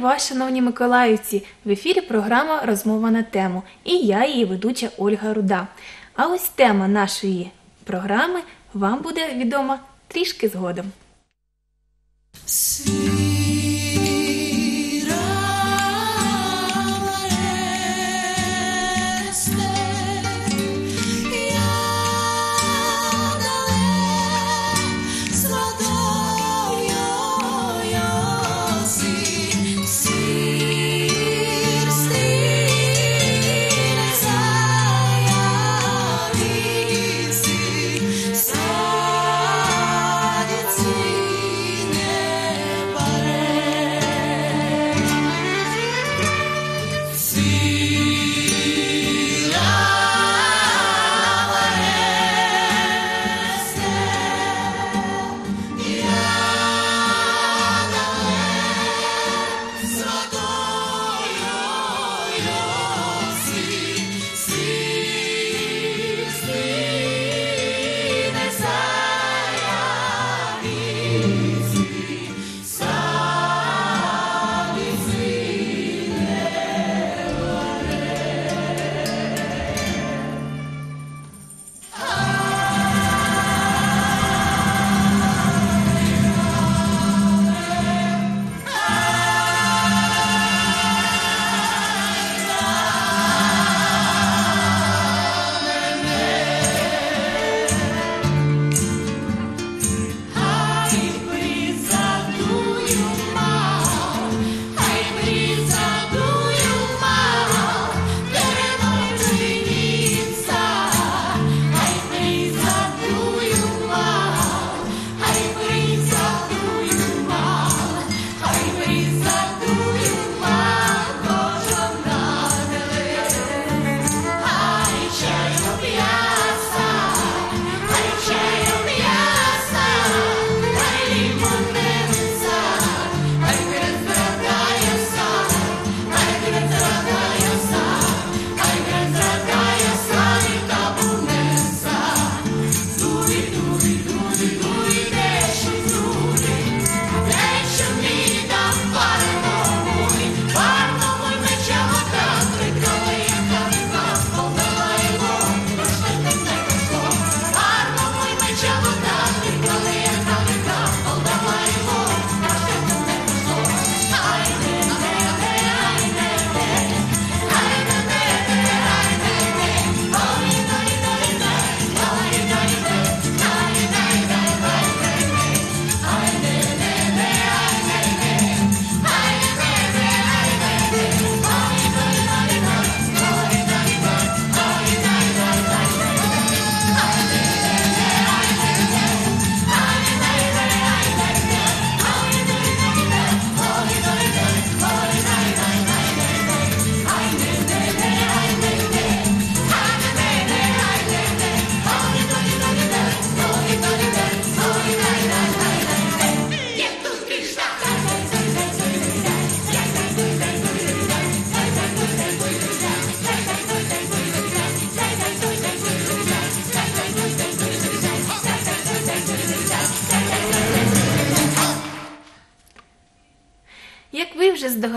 Вас, шановні миколаївці! В ефірі програма Розмова на тему і я, її ведуча Ольга Руда. А ось тема нашої програми вам буде відома трішки згодом.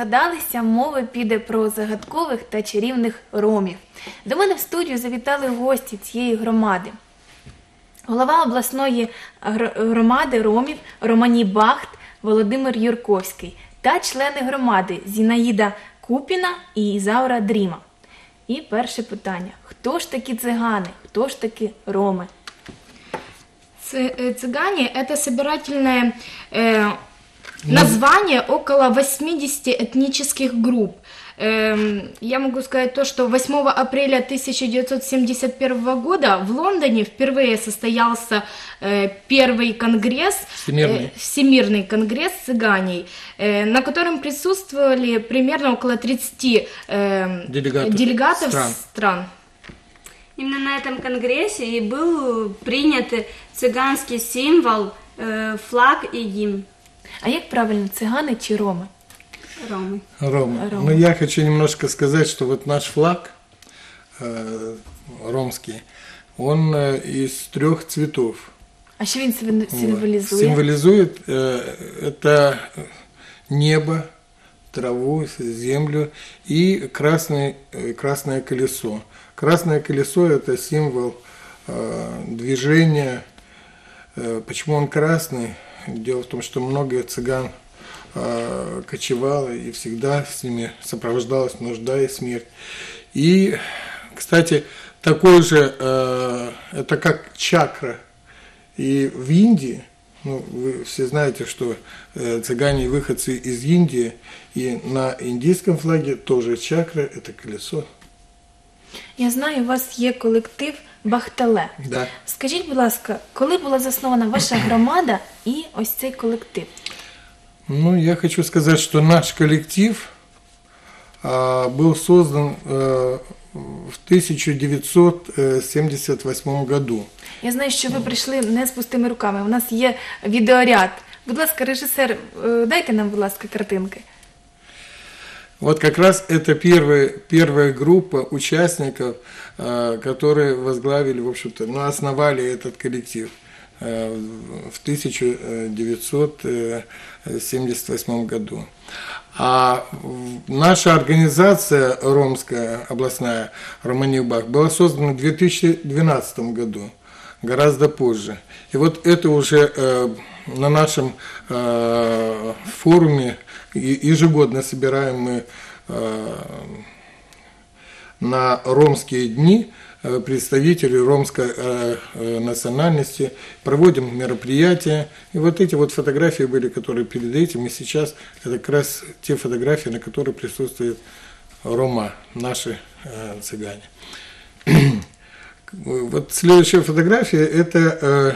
здогадалися, мова піде про загадкових та чарівних ромів. До мене в студію завітали гості цієї громади. Голова обласної гр- громади ромів Романі Бахт Володимир Юрковський та члени громади Зінаїда Купіна і Ізаура Дріма. І перше питання: хто ж такі цигани, хто ж такі роми? Цы- э, Цыгане – это собирательное э, название около 80 этнических групп. Эм, я могу сказать то, что 8 апреля 1971 года в Лондоне впервые состоялся э, первый конгресс, Всемирный. э, Всемирный конгресс цыганей, э, на котором присутствовали примерно около 30 э, Делегатов делегатов стран. стран. Именно на этом конгрессе и был принят цыганский символ, э, флаг и гимн А як правильно, цигани чи роми? Ромы. Рома. Рома. Ну, я хочу немножко сказать, что вот наш флаг э, ромский, он э, из трех цветов. А що він символ- Вот. символізує? Символизует э, это небо, траву, землю и красный, э, красное колесо. Красное колесо – это символ э, движения. Э, почему он красный? Дело в том, что много цыган э, кочевало, и всегда с ними сопровождалась нужда и смерть. И, кстати, такой же, э, это как чакра. И в Индии, ну, вы все знаете, что э, цыгане выходцы из Индии, и на индийском флаге тоже чакра – это колесо. Я знаю, у вас є колектив Бахтале. Да. Скажіть, будь ласка, коли була заснована ваша громада і ось цей колектив? Ну, я хочу сказать, что наш коллектив а, был создан э, в 1978 году. Я знаю, що ви прийшли не з пустими руками. У нас є відеоряд. Будь ласка, режисер, е, дайте нам, будь ласка, картинки. Вот как раз это первая, первая группа участников, э, которые возглавили, в общем-то, ну, основали этот коллектив э, в 1978 году. А наша организация ромская, областная, Романивбах, была создана в 2012 году, гораздо позже. И вот это уже э, на нашем э, форуме ежегодно собираем мы э, на ромские дни представители ромской э, э, национальности, проводим мероприятия. И вот эти вот фотографии были, которые перед этим и сейчас, это как раз те фотографии, на которых присутствуют рома, наши э, цыгане. Вот следующая фотография, это э,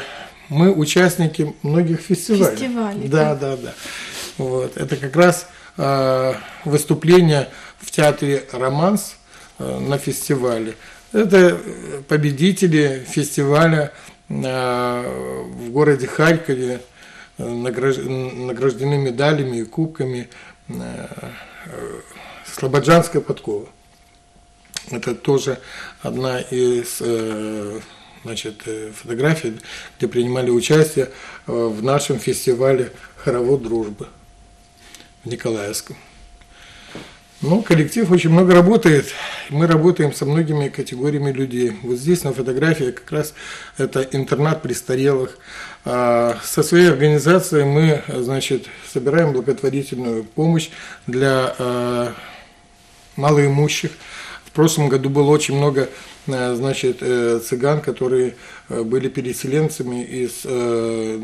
мы участники многих фестивалей. Фестивалей, Да, да, да. Вот. Это как раз э, выступление в театре «Романс» э, на фестивале. Это победители фестиваля в городе Харькове, награж- награждены медалями и кубками Слободжанская подкова. Это тоже одна из э, значит, э, фотографий, где принимали участие э, в нашем фестивале «Хоровод дружбы» в Николаевском. Ну, коллектив очень много работает. Мы работаем со многими категориями людей. Вот здесь на фотографии как раз это интернат престарелых. А, Со своей организацией мы, значит, собираем благотворительную помощь для э, малоимущих В прошлом году было очень много э, значит, э, цыган, которые э, были переселенцами из э,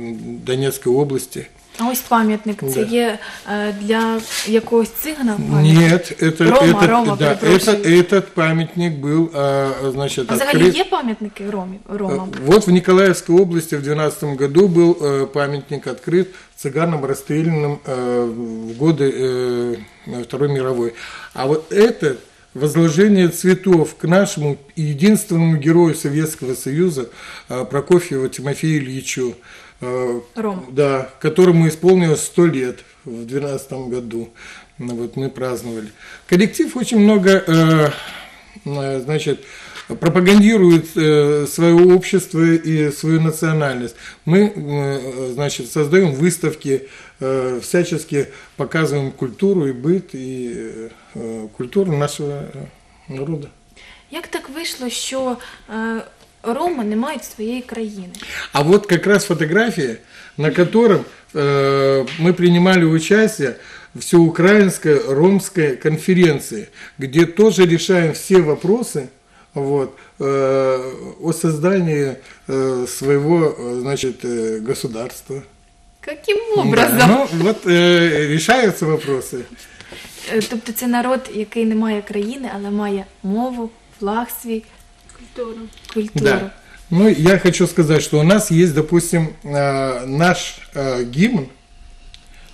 Донецкой области. А ось пам'ятник. Це Да. є е, для якогось цигана пам'ятник? Нет, это, Рома, этот, Рома, да, перепрошую. это, этот памятник был, а, значит, А взагалі открыт. є пам'ятники ромів, ромам? Э, Вот в Николаевской области в 2012 году был э, памятник открыт цыганам расстрелянным э, в годы э, Второй мировой. А вот это возложение цветов к нашему единственному герою Советского Союза э, Прокофьеву Тимофею Ильичу, э, Рому. да, которому исполнилось 100 лет в 2012 году. Ну, вот мы праздновали. Коллектив очень много, э, значит, пропагандирует э, свое общество и свою национальность. Мы, э, значит, создаем выставки, э, всячески показываем культуру и быт, и э, культуру нашего э, народа. Як так вийшло, що е, роми не мають своєї країни? А вот как раз фотография, на котором э, мы принимали участие в всеукраинской ромской конференции, где тоже решаем все вопросы вот, э, о создании э, своего э, значит, э, государства. Яким Да, образом? Ну, вот э, решаются вопросы. Е, Тобто це народ, який не має країни, але має мову, флаг свій, Культуру. культуру. Да. Ну, я хочу сказать, что у нас есть, допустим, э, наш э, гимн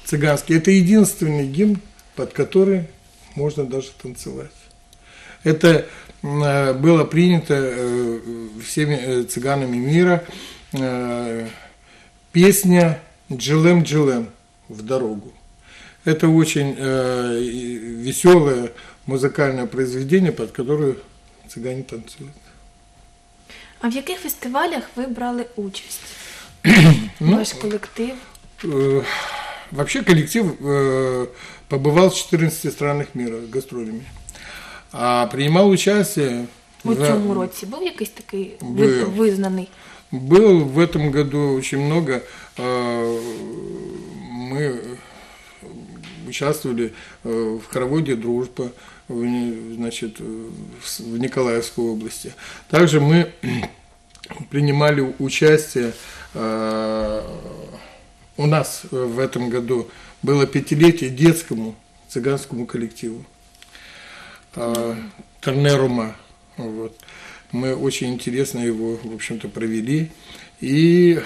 цыганский. Это единственный гимн, под который можно даже танцевать. Это э, было принято э, всеми э, цыганами мира. Э, Песня «Джилем Джилем» в дорогу. Это очень веселое музыкальное произведение, под которое цыгане танцуют. А в яких фестивалях ви брали участь? Ну, Ваш колектив? Э, вообще коллектив э, побывал в 14 странах мира гастролями. А принимал участие У в- цьому році був якийсь такий Був. визнаний. Был в этом году очень много. э, Мы участвовали э, в хороводе «Дружба», значит, в Николаевской области. Также мы принимали участие э, у нас в этом году было пятилетие детскому цыганскому коллективу э, Тернерума. Вот. Мы очень интересно его, в общем-то, провели. И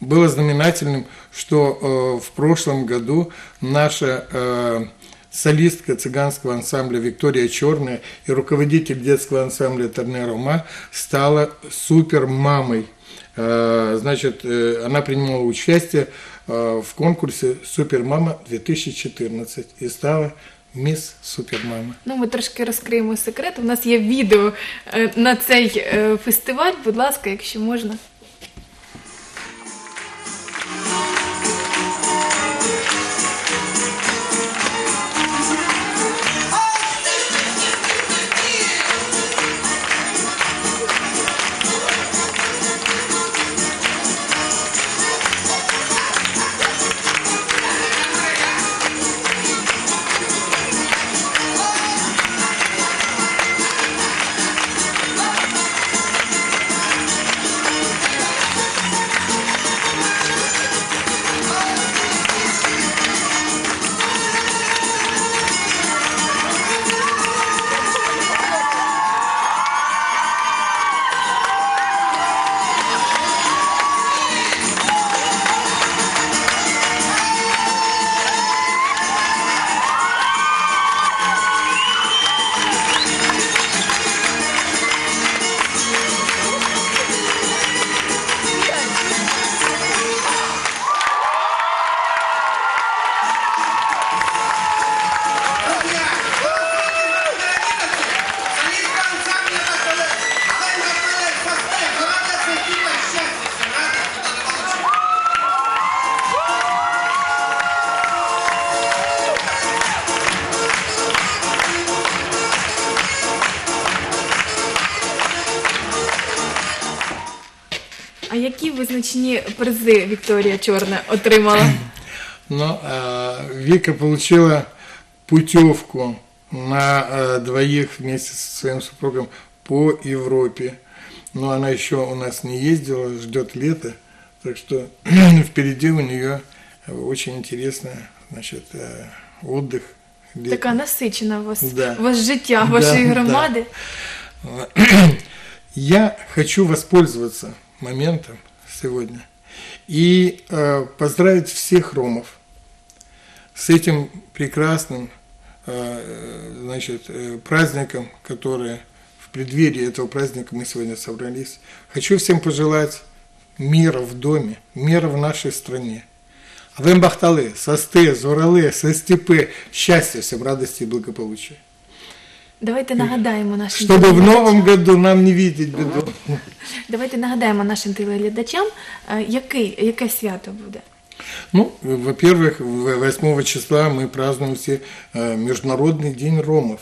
было знаменательным, что э, в прошлом году наша э, солистка цыганского ансамбля Виктория Черная и руководитель детского ансамбля Тернерума стала супермамой. Э, Значит, э, она принимала участие э, в конкурсе «Супермама 2014» и стала мисс Супермама. Ну, ми трошки розкриємо секрет. У нас є відео е, на цей е, фестиваль. Будь ласка, якщо можна. А які визначні призи Вікторія Чорна отримала? Но э, Вика получила путевку на э, двоих вместе со своим супругом по Европе. Но она еще у нас не ездила, ждет лето. Так что впереди у нее очень интересный значит, э, отдых. летний. Така насичена у вас, Да. у вас життя, Да, вашої да. громади. Я хочу воспользоваться моментом сегодня и э, поздравить всех ромов с этим прекрасным э, значит, э, праздником, который в преддверии этого праздника мы сегодня собрались. Хочу всем пожелать мира в доме, мира в нашей стране. Авем Бахталы, Состе, Зуралы, Состепы, счастья всем, радости и благополучия. Давайте нагадаємо нашим Чтобы в телеглядачам- новом году нам не видеть беду. Давайте нагадаємо нашим телеглядачам, е, який, яке свято буде. Ну, во-первых, в- 8 числа мы празднуем все э, Международный день ромов.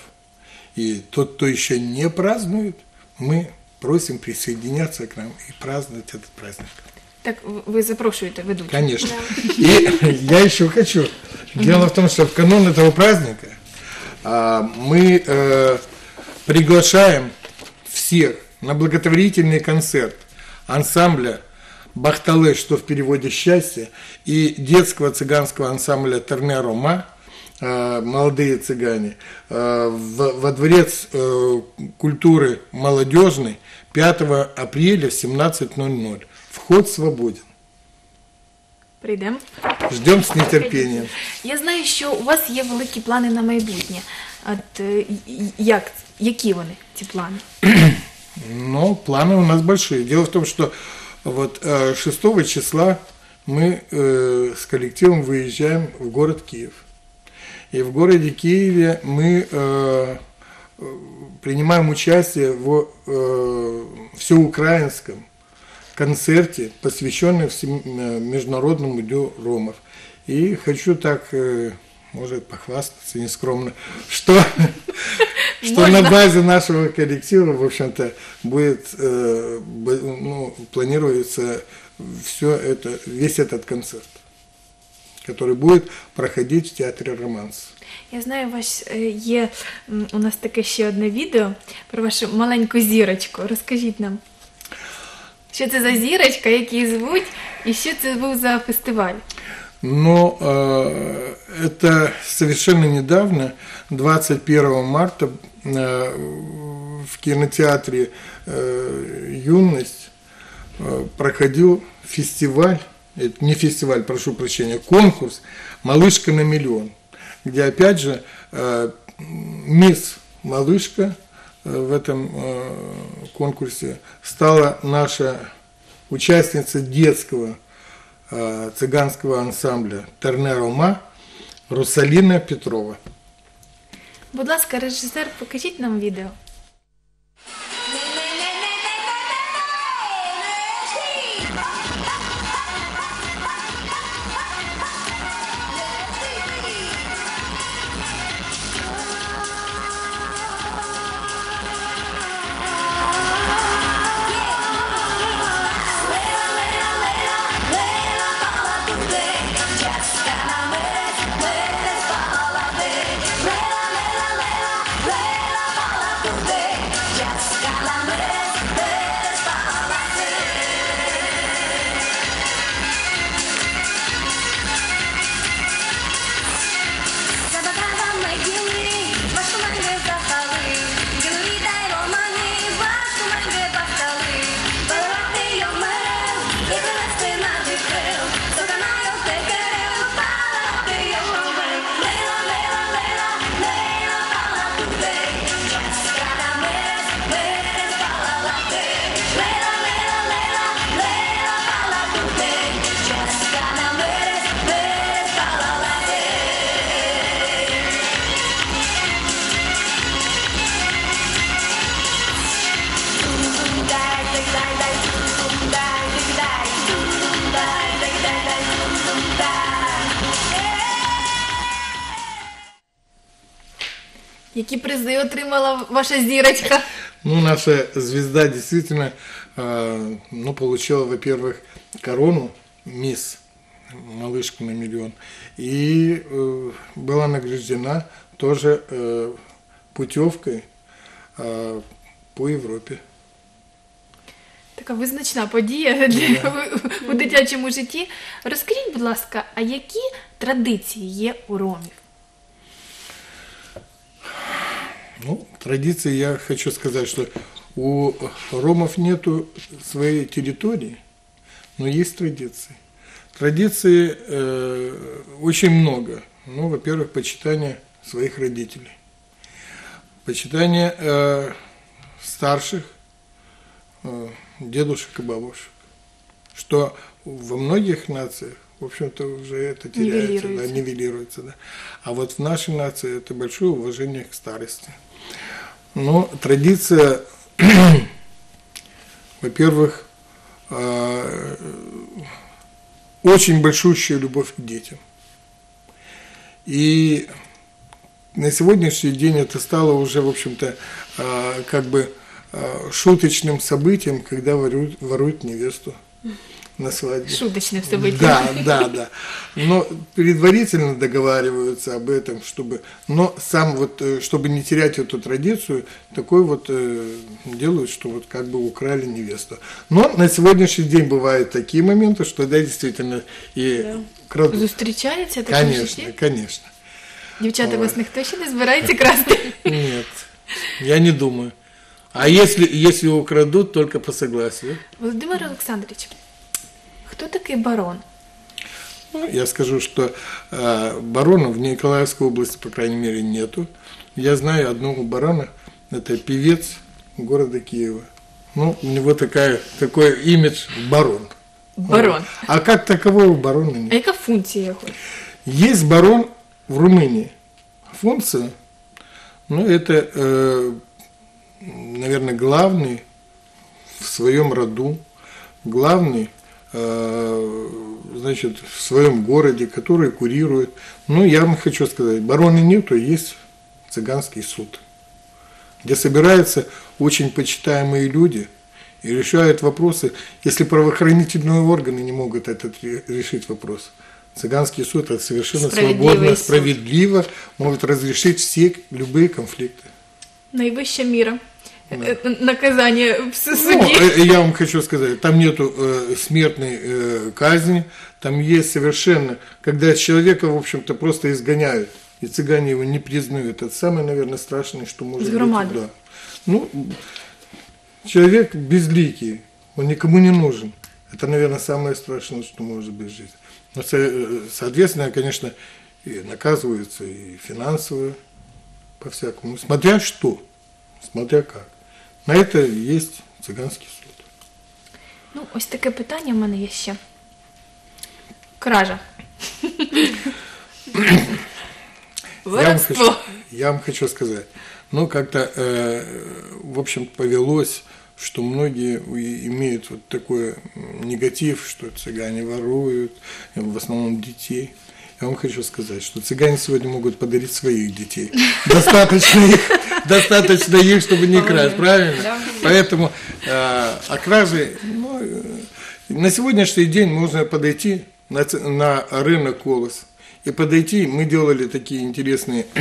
И тот, кто еще не празднует, мы просим присоединяться к нам и праздновать этот праздник. Так в- ви запрошуєте ведучу. Конечно. И я еще хочу. Дело в том, что в канун этого праздника а, мы э, приглашаем всех на благотворительный концерт ансамбля Бахталы, что в переводе «счастье», и детского цыганского ансамбля Терне Рома, э, молодые цыгане, э, во дворец культуры молодежный 5 апреля в 17.00. Вход свободен. Прийдемо. Ждем с нетерпением. Я знаю, що у вас є великі плани на майбутнє. От е, й- як, які вони, ці плани? Но планы у нас большие. Дело в том, что вот э, 6 числа мы э, с коллективом выезжаем в город Киев. И в городе Киеве мы э, э, принимаем участие в э, всеукраинском концерте, посвященном всем- э, Международному дню ромов. И хочу так, э, может, похвастаться нескромно, что, что на Можно. базе нашего коллектива, в общем-то, будет, э, б- ну, планируется все это, весь этот концерт, который будет проходить в театре «Романс». Я знаю, ваш е, є м, у нас таке ще одне відео про вашу маленьку зірочку. Розкажіть нам, що це за зірочка, як її звуть, і що це був за фестиваль? Но э, это совершенно недавно, 21 марта, э, в кинотеатре э, «Юность» э, проходил фестиваль, это не фестиваль, прошу прощения, конкурс «Малышка на миллион», где опять же э, мисс Малышка э, в этом э, конкурсе стала наша участница детского э, цыганского ансамбля Тернерома Русалина Петрова. Будь ласка, режисер, покажіть нам відео. Які призи отримала ваша зірочка? Ну, наша звезда действительно э, ну, получила, во-первых, корону мисс малышка на миллион и э, была награждена тоже э, путевкой э, по Европе. Така визначна подія для, у дитячому житті. Розкажіть, будь ласка, а які традиції є у ромів? Ну, традиции, я хочу сказать, что у ромов нету своей территории, но есть традиции. Традиций э, очень много. Ну, во-первых, почитание своих родителей, почитание э, старших э, дедушек и бабушек, что во многих нациях, в общем-то, уже это теряется, да, Нивелируется. нивелируется. Да. А вот в нашей нации это большое уважение к старости. Но традиция, во-первых, э, очень большущая любовь к детям. И на сегодняшний день это стало уже, в общем-то, э, как бы э, шуточным событием, когда воруют, воруют невесту на свадьбе. Шуточне событие. Да, да, да. Но предварительно договариваются об этом, чтобы, но сам вот, э, чтобы не терять эту традицию, такой вот э, делают, что вот как бы украли невесту. Но на сегодняшний день бывают такие моменты, что да, действительно и крадут. Зустрічається таке в Конечно, житті? конечно. Дівчата, вас ніхто ще не збирається красти. Нет, я не думаю. А если, если украдут, только по согласию. Володимир Олександрович, хто такий барон? Ну, Я скажу, что э, баронов в Николаевской области, по крайней мере, нету. Я знаю одного барона, это певец города Киева. Ну, у него такая, такой имидж барон. Барон. А как такового барона нет. А яка функція його? Есть барон в Румынии. Функция, ну, это, э, наверное, главный в своем роду, главный значит, в своем городе, которые курируют. Ну, я вам хочу сказать, барона нету, есть цыганский суд, где собираются очень почитаемые люди и решают вопросы, если правоохранительные органы не могут этот ре- решить вопрос. Цыганский суд это совершенно свободно, суд. справедливо может разрешить все любые конфликты. Найвища міра. Е, е, Наказання в Ну, суді. э, я вам хочу сказать, там нету э, смертной э, казни, там есть совершенно, когда человека, в общем-то, просто изгоняют, и цыгане его не признают. Это самое, наверное, страшное, что может Из быть. громады. Да. Ну, человек безликий, он никому не нужен. Это, наверное, самое страшное, что может быть в жизни. Но, э, соответственно, конечно, и наказываются и финансово, по-всякому. Смотря что, смотря как. На это есть цыганский суд. Ну, ось таке питання в мене є ще. Кража. Я вам, хочу, я вам хочу сказать, ну, как-то, э, в общем, повелось, что многие имеют вот такой негатив, что цыгане воруют, э, в основном детей. Я вам хочу сказать, что цыгане сегодня могут подарить своих детей. Достаточно их, достаточно их, чтобы не красть, правильно? Поэтому э, на сегодняшний день можно подойти на, рынок Колос и подойти. Мы делали такие интересные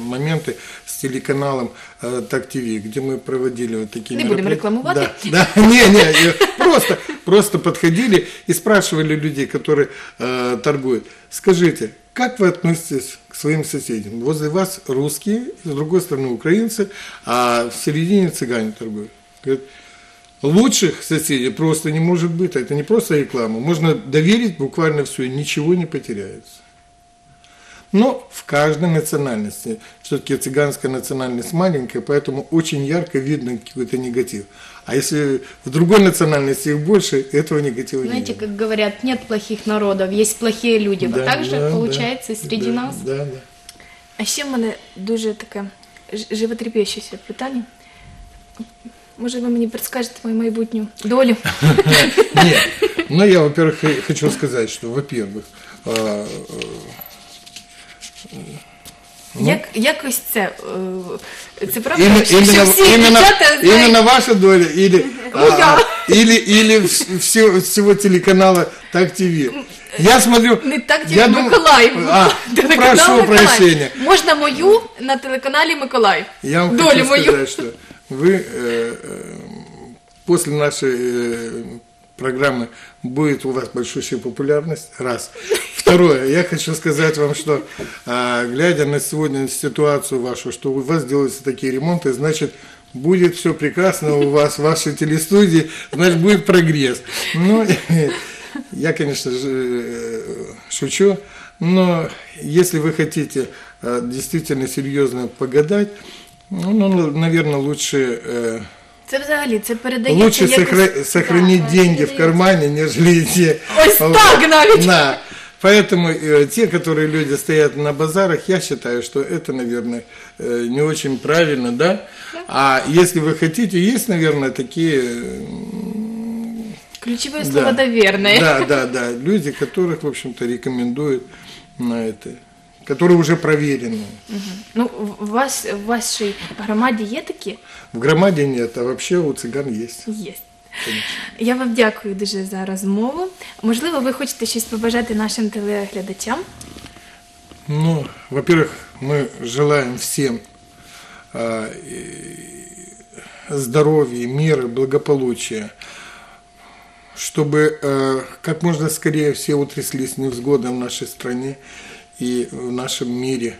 моменты с телеканалом э, Так ТВ, где мы проводили вот такие Не будем рекламувати? Да, да, не, не, э, просто, просто подходили и спрашивали людей, которые э, торгуют. Скажите, как вы относитесь к своим соседям? Возле вас русские, с другой стороны украинцы, а в середине цыгане торгуют. Говорят, Лучших соседей просто не может быть. Это не просто реклама. Можно доверить буквально все, ничего не потеряется. Но в каждой национальности, все-таки цыганская национальность маленькая, поэтому очень ярко видно какой-то негатив. А если в другой национальности их больше, этого негатива Знаете, нет. как говорят, нет плохих народов, есть плохие люди. Вот так же да, получается да, среди да, нас. Да, да. А ще в мене дуже таке животрепещуще питання. Може, ви мені предскажете мою майбутню долю? Нет. Ну, я, во-первых, хочу сказать, что, во-первых, а, Як, якось це, е, це правда, Именно, що, именно, що всі именно, дівчата знають? именно ваша доля или, а, или, или вс- всего, всего телеканала Так ТВ. Я смотрю... Не так я тільки дум- Миколаїв. А, Телеканал прошу Миколаїв. прощения. Можна мою на телеканалі Миколаїв. Я вам Долю хочу мою. сказать, что вы э, э, после нашей э, программы будет у вас большущая популярность. Раз. Второе, я хочу сказать вам, что а, глядя на сегодня ситуацию вашу, что у вас делаются такие ремонты, значит, будет все прекрасно у вас в вашей телестудии, значит, будет прогресс. Ну, я, конечно же, э, шучу, но если вы хотите э, действительно серьезно погадать, ну, ну, наверное, лучше, э, Це взагалі, це передається лучше якось... сохра- сохранить деньги в кармане, нежели идти. Ось так навіть! Да. Поэтому э, те, которые люди стоят на базарах, я считаю, что это, наверное, э, не очень правильно, да? А если вы хотите, есть, наверное, такие э, Ключове Да. слово «довірне». Да, да, да. Люди, которых, в общем-то, рекомендуют на это, которые уже проверены. Ну, в вас, в вашій громаді є такі? В громаде нет, а вообще у цыган есть. Є. Я вам дякую дуже за розмову. Можливо, ви хочете щось побажати нашим телеглядачам? Ну, во-первых, мы желаем всем а, и здоровья, мира, благополучия, чтобы э, как можно скорее все утряслись невзгоды в нашей стране и в нашем мире,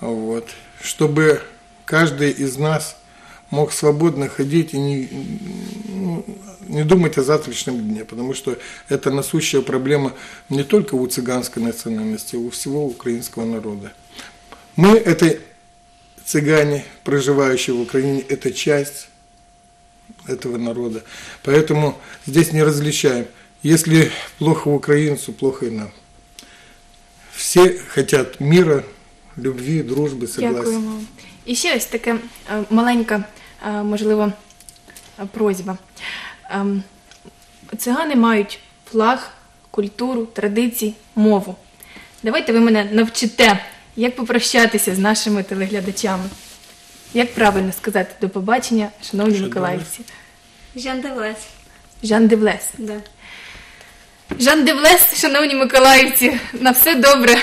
вот, чтобы каждый из нас мог свободно ходить и не, ну, не думать о завтрашнем дне, потому что это насущая проблема не только у цыганской национальности, а у всего украинского народа. Мы это цыгане, проживающие в Украине, это часть этого народа. Поэтому здесь не различаем. Если плохо украинцу, плохо и нам. Все хотят мира, любви, дружбы, согласия. Дякуємо. І ще ось таке е, маленька, е, можливо, е, просьба. Ем, Цигани мають флаг, культуру, традиції, мову. Давайте ви мене навчите, як попрощатися з нашими телеглядачами. Як правильно сказати до побачення, шановні миколаївці? Жан Девлес. Жан Девлес. Да. Жан Девлес, шановні миколаївці, на все добре.